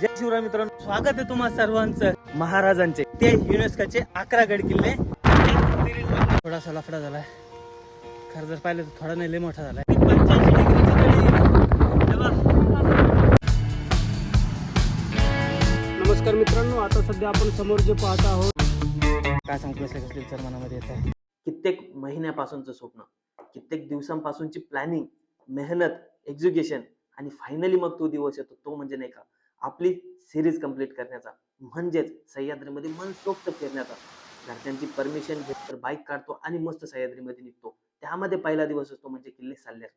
जय शिवराय मित्रांनो. स्वागत आहे तुम्हा सर्वांचं. महाराजांचे. ते युनेस्कोचे अकरा गड किल्ले. थोडासा लफडा झालाय. खरं जर पाहिलं तर थोडा नाही लय मोठा झालाय. 85 डिग्रीची चढी. हे बघ. नमस्कार मित्रांनो आता सध्या आपण समोर जे पाहत आहोत काय सांगतो कसले कसले विचार मनामध्ये येत आहे? कित्येक महिन्यापासूनचं स्वप्न कित्येक दिवसांपासूनची प्लॅनिंग मेहनत एक्झिक्युशन आणि फायनली मग तो दिवस येतो तो म्हणजे नाही का आपली सिरीज कंप्लीट करण्याचा म्हणजेच सह्याद्रीमध्ये मनसोक्त फिरण्याचा. घरच्यांची परमिशन घेत तर बाईक काढतो आणि मस्त सह्याद्रीमध्ये निघतो. त्यामध्ये पहिला दिवस असतो म्हणजे किल्ले साल्लेर.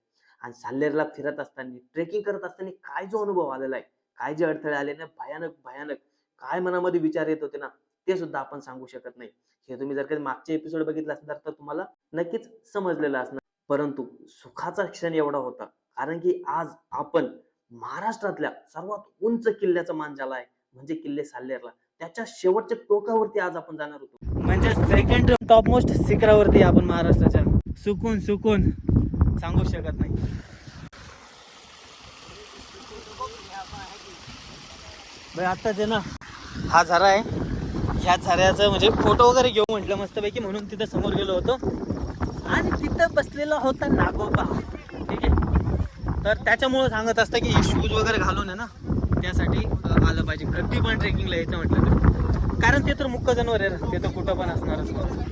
आणि साल्लेरला फिरत असताना ट्रेकिंग करत असताना काय जो अनुभव आलेला आहे? काय जे अडथळे आले ना भयानक भयानक. काय मनामध्ये विचार येत होते ना ते सुद्धा आपण सांगू शकत नाही. हे तुम्ही जर कधी मागचे एपिसोड बघितला असणार तर तुम्हाला नक्कीच समजलेलं असणार. परंतु सुखाचा क्षण एवढा होता. कारण की आज आपण महाराष्ट्रातल्या सर्वात उंच किल्ल्याचा मान झाला आहे म्हणजे किल्ले साल्लेरला. त्याच्या शेवटच्या टोकावरती आज आपण जाणार होतो. म्हणजे सेकंड टॉप मोस्ट शिखरावरती आपण महाराष्ट्राच्या सुकून सुकून सांगू शकत नाही. आता आत्ताच आहे ना हा झरा आहे. ह्या झऱ्याचं म्हणजे फोटो वगैरे घेऊ म्हटलं मस्तपैकी म्हणून तिथं समोर गेलो होतो. आणि तिथं बसलेला होता नागोबा. तर त्याच्यामुळं सांगत असतं की शूज वगैरे घालून आहे ना त्यासाठी आलं पाहिजे. कधी पण ट्रेकिंगला यायचं म्हटलं तर. कारण ते तर मुख्य जनावर आहे ना, ते तर कुठं पण असणारच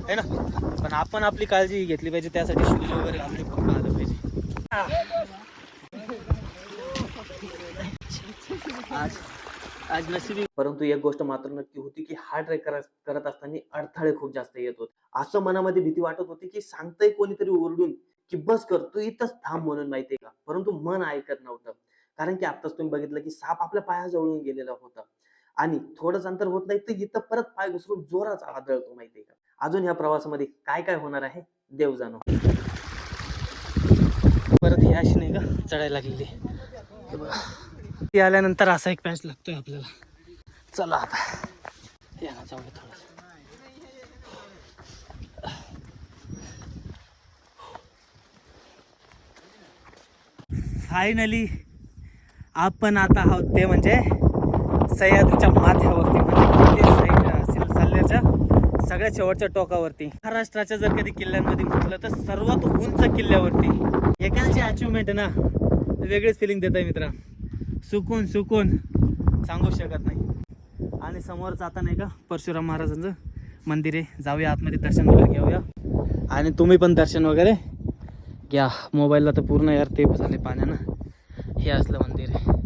आहे ना? पण आपण आपली काळजी घेतली पाहिजे त्यासाठी शूज वगैरे घालून पक्का आलं पाहिजे. आज आज नशिबी परंतु एक गोष्ट मात्र नक्की होती की हा ट्रेक करत असताना अडथळे खूप जास्त येत होते. असं मनामध्ये भीती वाटत होती की सांगतंय कोणीतरी ओरडून की बस कर तू इथंच थांब म्हणून माहितीये का? परंतु मन ऐकत नव्हतं. कारण की आताच तुम्ही बघितलं की साप आपल्या पायाजवळून गेलेला होता. आणि थोडंच अंतर होत नाही तर इथं परत पाय घुसरून जोरात आदळतो माहितीये का? अजून ह्या प्रवासामध्ये काय काय होणार आहे? देव जाणो. परत ही अशी नाही का चढायला लागलेली ती आल्यानंतर असा एक पॅच लागतोय आपल्याला. चला आता. या जाऊया थोडस. फायनली आपण आता आहोत ते म्हणजे सह्याद्रीच्या माथ्यावरती म्हणजे किल्ले सल्ल्याच्या सगळ्यात शेवटच्या टोकावरती. महाराष्ट्राच्या जर कधी किल्ल्यांमध्ये म्हटलं तर सर्वात उंच किल्ल्यावरती. एकाची अचिव्हमेंट आहे ना? वेगळीच फिलिंग देत आहे मित्रा. सुकून सुकून. सांगू शकत नाही. आणि समोर जाता नाही का परशुराम महाराजांचं मंदिर आहे. जाऊया आतमध्ये दर्शन वगैरे घेऊया. आणि तुम्ही पण दर्शन वगैरे या मोबाईलला तर पूर्ण यार ते झाले पाण्यानं. हे असलं मंदिर आहे.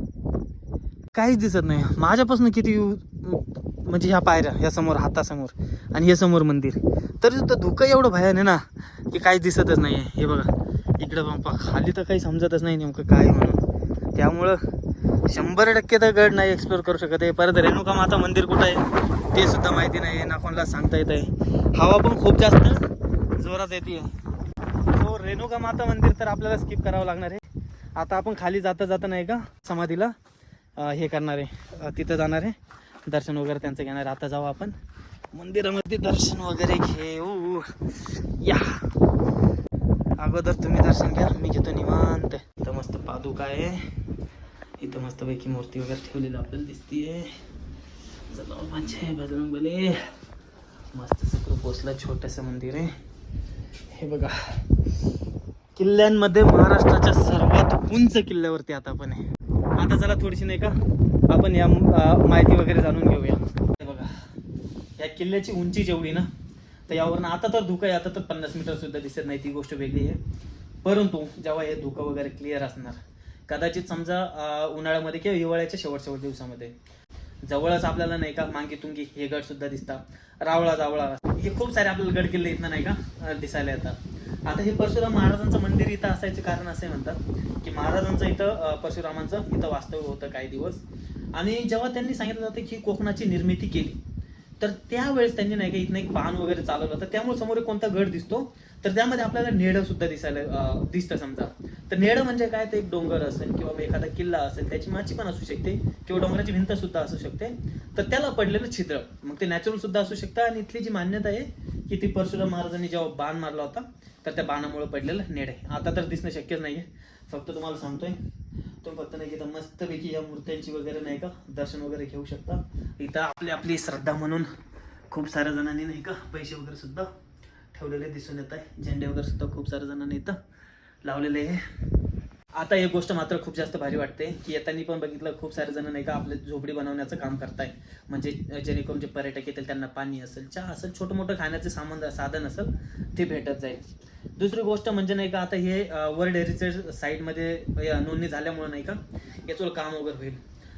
काहीच दिसत नाही. माझ्यापासून किती म्हणजे ह्या पायऱ्या ह्या समोर हातासमोर आणि हे समोर मंदिर. तरी सुद्धा धुकं एवढं भयान आहे ना की काहीच दिसतच नाही आहे हे बघा इकडं पंपा खाली तर काही समजतच नाही नेमकं काय म्हणून. त्यामुळं शंभर टक्के तर गड नाही एक्सप्लोर करू शकत आहे. परत रेणुका माता मंदिर कुठं आहे ते सुद्धा माहिती नाही आहे ना कोणाला सांगता येत आहे. हवा पण खूप जास्त जोरात येते. आहे रेणुका माता मंदिर तर आपल्याला स्किप करावं लागणार आहे. आता आपण खाली जाता जाता नाही का समाधीला हे करणार आहे. तिथं जाणार आहे. दर्शन वगैरे त्यांचं घेणार आता जाऊ आपण. मंदिरामध्ये दर्शन वगैरे घेऊ. या. अगोदर तुम्ही दर्शन घ्या. मी घेतो निवांत. इथं मस्त पादुका आहे. इथं मस्तपैकी मूर्ती वगैरे ठेवलेली आपल्याला दिसतीये. चला म्हणजे बजरंग बले मस्त सगळं पोचलं. छोटंसं मंदिर आहे. हे बघा. किल्ल्यांमध्ये महाराष्ट्राच्या सर्वात उंच किल्ल्यावरती आता आपण आहे. आता चला थोडीशी नाही का आपण या माहिती वगैरे जाणून घेऊया. हे बघा या किल्ल्याची उंची जेवढी ना तर यावरनं आता तर धुकं आहे आता तर पन्नास मीटर सुद्धा दिसत नाही ती गोष्ट वेगळी आहे. परंतु जेव्हा हे धुकं वगैरे क्लिअर असणार कदाचित समजा उन्हाळ्यामध्ये किंवा हिवाळ्याच्या शेवट शेवट दिवसामध्ये जवळच आपल्याला नाही का? मांगी तुंगी हे गड सुद्धा दिसतात. रावळा जावळा. हे खूप सारे आपल्याला गड किल्ले इथनं नाही का दिसायला येतात. आता हे परशुराम महाराजांचं मंदिर इथं असायचं कारण असे म्हणतात की महाराजांचं इथं परशुरामांचं इथं वास्तव्य होतं काही दिवस. आणि जेव्हा त्यांनी सांगितलं जातं की कोकणाची निर्मिती केली तर त्यावेळेस त्यांनी नाही का इथं एक बाण वगैरे चालवलं. होतं त्यामुळे समोर कोणता गड दिसतो. तर त्यामध्ये आपल्याला नेडं सुद्धा दिसायला दिसतं समजा. तर नेडं म्हणजे काय? तर एक डोंगर असेल किंवा एखादा किल्ला असेल त्याची माची पण असू शकते किंवा डोंगराची भिंत सुद्धा असू शकते. तर त्याला पडलेलं छिद्र. मग ते नॅचरल सुद्धा असू शकतं आणि इथली जी मान्यता आहे की ती परशुराम महाराजांनी जेव्हा बाण मारला होता तर त्या बाणामुळे पडलेलं नेड आहे. आता तर दिसणं शक्यच नाही आहे फक्त तुम्हाला सांगतोय फक्त नाही की इथं मस्तपैकी या मूर्त्यांची वगैरे नाही का दर्शन वगैरे घेऊ शकता. इथं आपली आपली श्रद्धा म्हणून खूप साऱ्या जणांनी नाही का पैसे वगैरे सुद्धा ठेवलेले दिसून येत आहे. झेंडे वगैरे सुद्धा खूप साऱ्या जणांनी इथं लावलेले आहे. आता एक गोष्ट मात्र खूप जास्त भारी वाटते की येताना पण बघितलं खूप सारे जण नाही का आपले झोपडी बनवण्याचं काम करताय. म्हणजे जेणेकरून जे पर्यटक येतील त्यांना पाणी असेल चहा असेल छोटं मोठं खाण्याचं सामान साधन असेल ते भेटत जाईल. दुसरी गोष्ट म्हणजे नाही का आता हे वर्ल्ड हेरिटेज साईटमध्ये नोंदणी झाल्यामुळे नाही का याचं काम वगैरे होईल.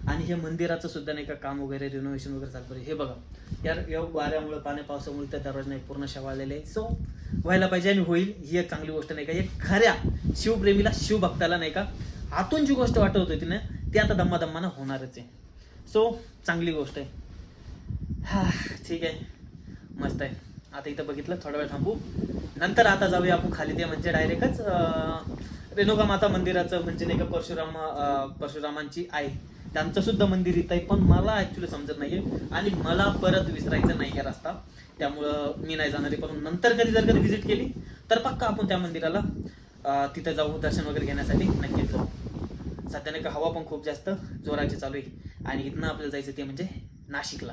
आणि हे मंदिराचं सुद्धा नाही का काम वगैरे रिनोव्हेशन वगैरे चालू आहे. हे बघा. या या वाऱ्यामुळे पाण्या पावसामुळे त्या दरवाजा नाही पूर्ण शेवाळलेले आहे सो व्हायला पाहिजे आणि होईल ही एक चांगली गोष्ट नाही का. एक खऱ्या शिवप्रेमीला शिवभक्ताला नाही का आतून जी गोष्ट वाटत होती ना ती आता दम्मादम्मानं होणारच आहे. सो चांगली गोष्ट आहे. हा ठीक आहे. मस्त आहे. आता इथं बघितलं थोडा वेळ थांबू. नंतर आता जाऊया आपण खाली ते म्हणजे डायरेक्टच रेणुका माता मंदिराचं म्हणजे नाही का परशुराम परशुरामांची आई. त्यांचं सुद्धा मंदिर इथं आहे पण मला ऍक्च्युली समजत नाहीये. आणि मला परत विसरायचं नाही आहे रस्ता. त्यामुळं मी नाही जाणार आहे. पण नंतर कधी जर कधी व्हिजिट केली तर पक्का आपण त्या मंदिराला तिथं जाऊ दर्शन वगैरे घेण्यासाठी नक्कीच जाऊ. सध्या नाही का हवा पण खूप जास्त जोराची चालू आहे. आणि इथनं आपल्याला जायचं ते म्हणजे नाशिकला.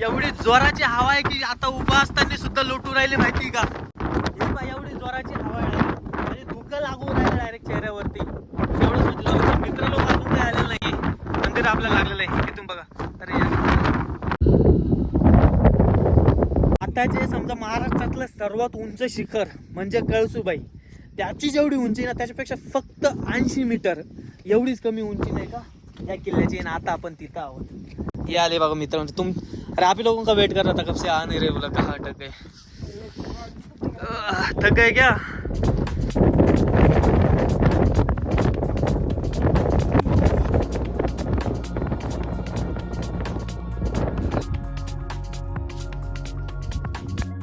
एवढी जोराची हवा आहे की आता उभा असताना सुद्धा लोटू राहिले माहिती का हे पहा, एवढी जोराची हवा आहे म्हणजे धुकं लागू राहिलं डायरेक्ट चेहऱ्यावरती एवढंच म्हणजे लोक- मित्र लोक अजून काही आलेलं नाही मंदिर आपल्याला लागलेलं आहे इथून बघा तर भारताचे समजा महाराष्ट्रातलं सर्वात उंच शिखर म्हणजे कळसूबाई. त्याची जेवढी उंची ना त्याच्यापेक्षा फक्त ऐंशी मीटर एवढीच कमी उंची नाही का? या किल्ल्याची. ना आता आपण तिथं आहोत. हे आले बघा मित्र म्हणजे तुम अरे आप लोगों का वेट कर रहा था कब से आ नहीं रहे बोला का अटक गए थक गए क्या?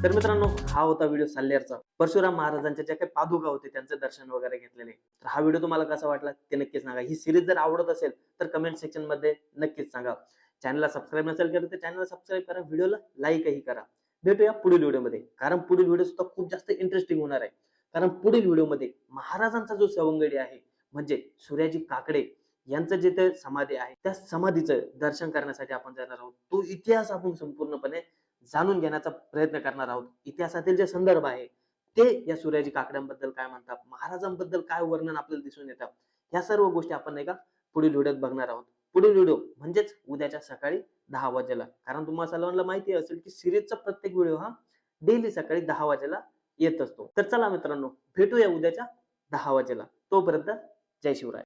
तर मित्रांनो हा होता व्हिडिओ साल्लेरचा. परशुराम महाराजांच्या ज्या काही पादुका होते त्यांचं दर्शन वगैरे घेतलेले. तर हा व्हिडिओ तुम्हाला कसा वाटला ते नक्कीच सांगा. ही सिरीज जर आवडत असेल तर कमेंट सेक्शनमध्ये नक्कीच सांगा. चॅनलला सबस्क्राईब नसेल केलं तर चॅनलला सबस्क्राईब करा. व्हिडिओला लाईकही करा. भेटूया पुढील व्हिडिओमध्ये कारण पुढील व्हिडिओ सुद्धा खूप जास्त इंटरेस्टिंग होणार आहे. कारण पुढील व्हिडिओमध्ये महाराजांचा जो सवंगडी आहे म्हणजे सूर्याजी काकडे यांचं जे ते समाधी आहे त्या समाधीचं दर्शन करण्यासाठी आपण जाणार आहोत. तो इतिहास आपण संपूर्णपणे जाणून घेण्याचा प्रयत्न करणार आहोत. इतिहासातील जे संदर्भ आहे ते या सूर्याजी काकड्यांबद्दल काय म्हणतात? महाराजांबद्दल काय वर्णन आपल्याला दिसून येतात या सर्व गोष्टी आपण नाही का पुढील व्हिडिओत बघणार आहोत. पुढील व्हिडिओ म्हणजेच उद्याच्या सकाळी दहा वाजेला. कारण तुम्हाला सर्वांना माहिती असेल की सिरीजचा प्रत्येक व्हिडिओ हा डेली सकाळी दहा वाजेला येत असतो. तर चला मित्रांनो भेटूया उद्याच्या दहा वाजेला. तोपर्यंत जय शिवराय.